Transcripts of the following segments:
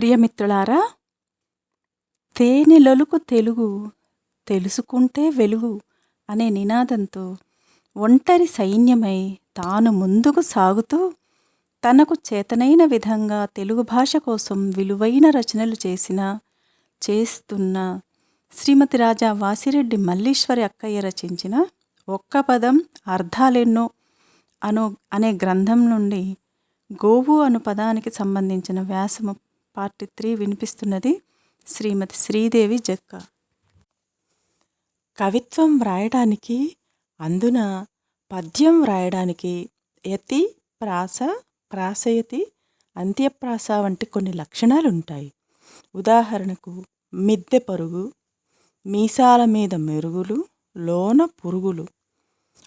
ప్రియమిత్రులారా తేనెలొలుకు తెలుగు తెలుసుకుంటే వెలుగు అనే నినాదంతో ఒంటరి సైన్యమై తాను ముందుకు సాగుతూ తనకు చేతనైన విధంగా తెలుగు భాష కోసం విలువైన రచనలు చేసిన చేస్తున్న శ్రీమతి రాజా వాసిరెడ్డి మల్లీశ్వరి అక్కయ్య రచించిన ఒక్క పదం అర్థాలెన్నో అను అనే గ్రంథం నుండి గోవు అను పదానికి సంబంధించిన వ్యాసము పార్ట్ త్రీ వినిపిస్తున్నది శ్రీమతి శ్రీదేవి జక్క. కవిత్వం వ్రాయడానికి అందున పద్యం వ్రాయడానికి యతి ప్రాస ప్రాసయతి అంత్యప్రాస వంటి కొన్ని లక్షణాలు ఉంటాయి ఉదాహరణకు మిద్దె పరుగు మీసాల మీద మెరుగులు లోన పురుగులు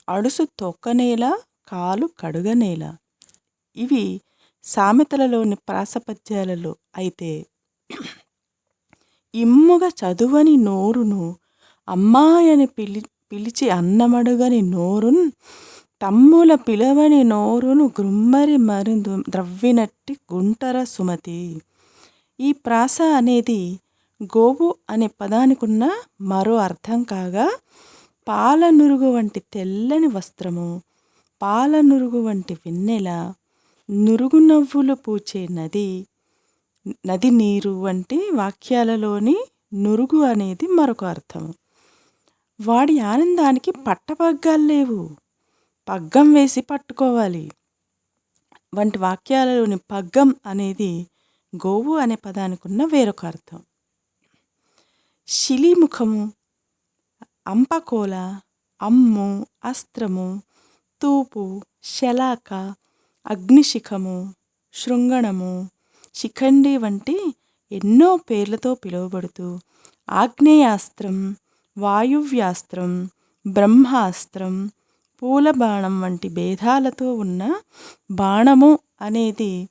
అడుసు తొక్కనేల కాలు కడుగనేల. ఇవి సామెతలలోని ప్రాసపద్యాలలో అయితే ఇమ్ముగ చదువని నోరును అమ్మాయని పిలి పిలిచి అన్నమడుగని నోరున్ తమ్ముల పిలవని నోరును గ్రుమ్మరి మరి ద్రవ్వినట్టి గుంటర సుమతి. ఈ ప్రాస అనేది గోవు అనే పదానికున్న మరో అర్థం కాగా పాలనురుగు వంటి తెల్లని వస్త్రము పాలనురుగు వంటి వెన్నెల నురుగు నవ్వులు పూచే నది నది నీరు వంటి వాక్యాలలోని నురుగు అనేది మరొక అర్థం వాడి ఆనందానికి పట్టపగ్గాలు లేవు. పగ్గం వేసి పట్టుకోవాలి. వంటి వాక్యాలలోని పగ్గం అనేది గోవు అనే పదానికి ఉన్న వేరొక అర్థం. శిలీముఖము అంపకోల అమ్ము అస్త్రము తూపు శలాక అగ్నిశిఖము శృంగణము శిఖండి వంటి ఎన్నో పేర్లతో పిలువబడుతూ ఆగ్నేయాస్త్రం వాయువ్యాస్త్రం బ్రహ్మాస్త్రం పూల బాణం వంటి భేదాలతో ఉన్న బాణము అనేది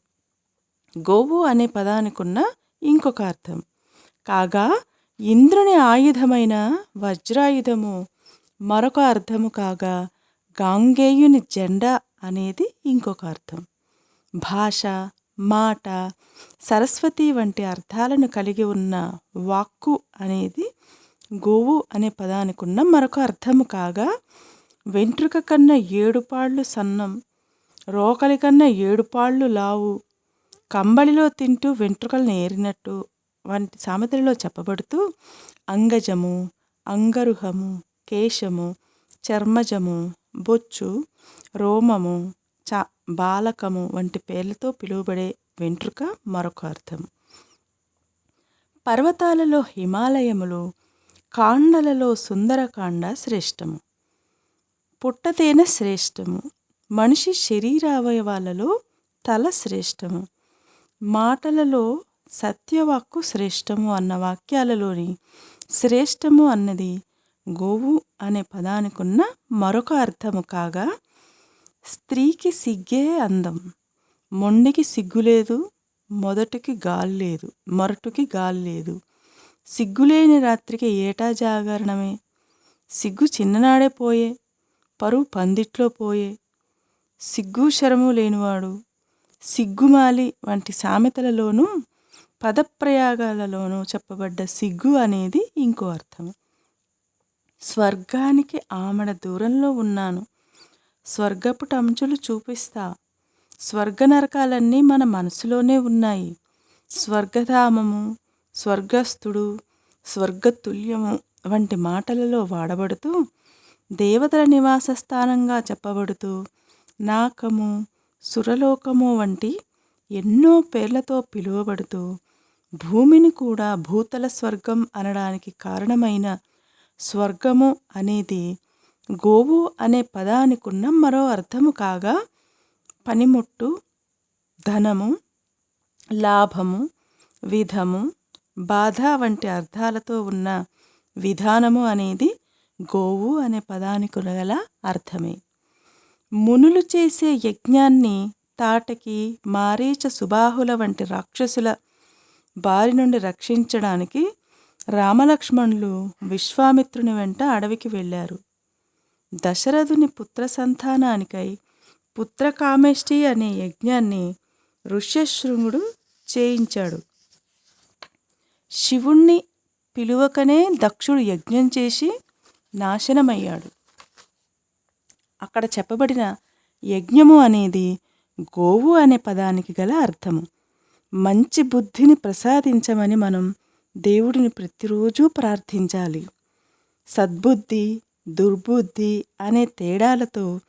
గోవు అనే పదానికున్న ఇంకొక అర్థం. కాగా ఇంద్రుని ఆయుధమైన వజ్రాయుధము మరొక అర్థము కాగా గాంగేయుని జెండా అనేది ఇంకొక అర్థం. భాష మాట సరస్వతి వంటి అర్థాలను కలిగి ఉన్న వాక్కు అనేది గోవు అనే పదానికున్న మరొక అర్థము కాగా వెంట్రుక కన్నా ఏడుపాళ్ళు సన్నం రోకలి కన్నా ఏడుపాళ్ళు లావు కంబళిలో తింటూ వెంట్రుకలను ఏరినట్టు వంటి సామెతలలో చెప్పబడుతూ అంగజము అంగరుహము కేశము చర్మజము బొచ్చు రోమము చ బాలకము వంటి పేర్లతో పిలువబడే వెంట్రుక మరొక అర్థం. పర్వతాలలో హిమాలయములు కాండలలో సుందరకాండ శ్రేష్టము. పుట్టతేన శ్రేష్టము. మనిషి శరీరావయవాలలో తల శ్రేష్టము. మాటలలో సత్యవాక్కు శ్రేష్టము అన్న వాక్యాలలోని శ్రేష్టము అన్నది గోవు అనే పదానికున్న మరొక అర్థము కాగా స్త్రీకి సిగ్గే అందం. మొండికి సిగ్గులేదు మొదటికి గాలి లేదు మొరటుకి గాలి లేదు. సిగ్గులేని రాత్రికి ఏటా జాగరణమే? సిగ్గు చిన్ననాడే పోయే పరువు పందిట్లో పోయే. సిగ్గు శరము లేనివాడు సిగ్గుమాలి వంటి సామెతలలోనూ పదప్రయాగాలలోనూ చెప్పబడ్డ సిగ్గు అనేది ఇంకో అర్థం స్వర్గానికి ఆమడ దూరంలో ఉన్నాను. స్వర్గపు టంచులు చూపిస్తా. స్వర్గ నరకాలన్నీ మన మనసులోనే ఉన్నాయి. స్వర్గధామము స్వర్గస్థుడు స్వర్గతుల్యము వంటి మాటలలో వాడబడుతూ దేవతల నివాస స్థానంగా చెప్పబడుతూ నాకము సురలోకము వంటి ఎన్నో పేర్లతో పిలువబడుతూ భూమిని కూడా భూతల స్వర్గం అనడానికి కారణమైన స్వర్గము అనేది గోవు అనే పదానికున్న మరో అర్థము కాగా పనిముట్టు ధనము లాభము విధము బాధ వంటి అర్థాలతో ఉన్న విధానము అనేది గోవు అనే పదానికి గల అర్థమే. మునులు చేసే యజ్ఞాన్ని తాటకి మారీచ సుబాహుల వంటి రాక్షసుల బారి నుండి రక్షించడానికి రామలక్ష్మణులు విశ్వామిత్రుని వెంట అడవికి వెళ్ళారు. దశరథుని పుత్ర సంతానానికై పుత్రకామేష్టి అనే యజ్ఞాన్ని ఋష్యశృంగుడు చేయించాడు. శివుణ్ణి పిలువకనే దక్షుడు యజ్ఞం చేసి నాశనమయ్యాడు. అక్కడ చెప్పబడిన యజ్ఞము అనేది గోవు అనే పదానికి గల అర్థము. మంచి బుద్ధిని ప్రసాదించమని మనం దేవుడిని ప్రతిరోజు ప్రార్థించాలి. సద్బుద్ధి దుర్బుద్ధి అనే తేడాలతో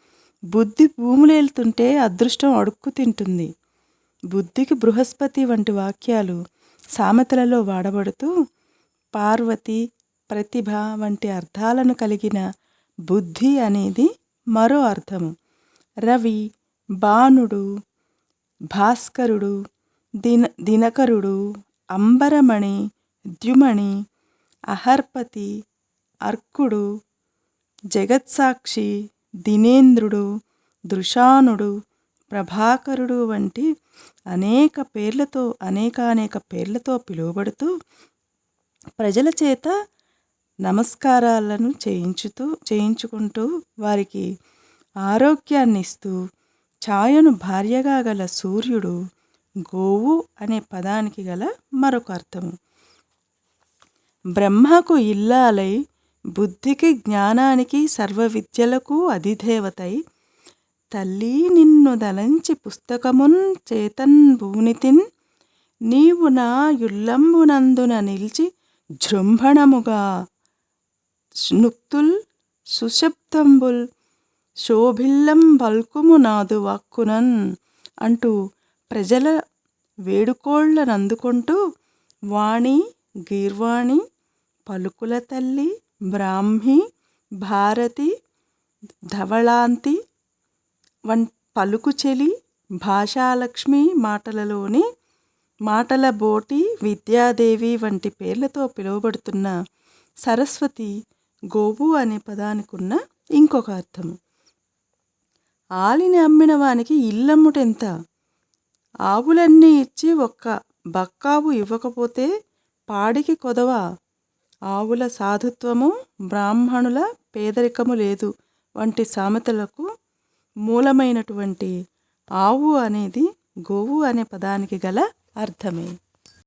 బుద్ధి భూములేలుతుంటే అదృష్టం అడుక్కు తింటుంది. బుద్ధికి బృహస్పతి వంటి వాక్యాలు సామెతలలో వాడబడుతూ పార్వతి ప్రతిభ వంటి అర్థాలను కలిగిన బుద్ధి అనేది మరో అర్థము. రవి బాణుడు భాస్కరుడు దిన దినకరుడు అంబరమణి ద్యుమణి అహర్పతి అర్కుడు జగత్సాక్షి దినేంద్రుడు దృశానుడు ప్రభాకరుడు వంటి అనేక పేర్లతో అనేకానేక పేర్లతో పిలువబడుతూ ప్రజల చేత నమస్కారాలను చేయించుతూ చేయించుకుంటూ వారికి ఆరోగ్యాన్ని ఇస్తూ ఛాయను భార్యగా గల సూర్యుడు గోవు అనే పదానికి గల మరొక అర్థము బ్రహ్మకు ఇల్లాలై బుద్ధికి జ్ఞానానికి సర్వ విద్యలకు అధిదేవతై తల్లి నిన్ను దలంచి పుస్తకమున్ చేతన్ భూనితిన్ నీవు నా యుల్లంబునందున నిలిచి జృంభణముగా నుక్తుల్ సుశబ్దంబుల్ శోభిల్లం బల్కుము నాదు వాక్కునన్ అంటూ ప్రజల వేడుకోళ్ళనందుకుంటూ వాణి గీర్వాణి పలుకుల తల్లి బ్రాహ్మి భారతి ధవళాంతి వన్ పలుకుచెలి భాషాలక్ష్మి మాటలలోని మాటల బోటి విద్యాదేవి వంటి పేర్లతో పిలువబడుతున్న సరస్వతి గోవు అనే పదానికున్న ఇంకొక అర్థం ఆలిని అమ్మిన వానికి ఇల్లమ్ముటెంత? ఆవులన్నీ ఇచ్చి ఒక్క బక్కావు ఇవ్వకపోతే పాడికి కొదవ? ఆవుల సాధుత్వము బ్రాహ్మణుల పేదరికము లేదు. వంటి సామెతలకు మూలమైనటువంటి ఆవు అనేది గోవు అనే పదానికి గల అర్థమే.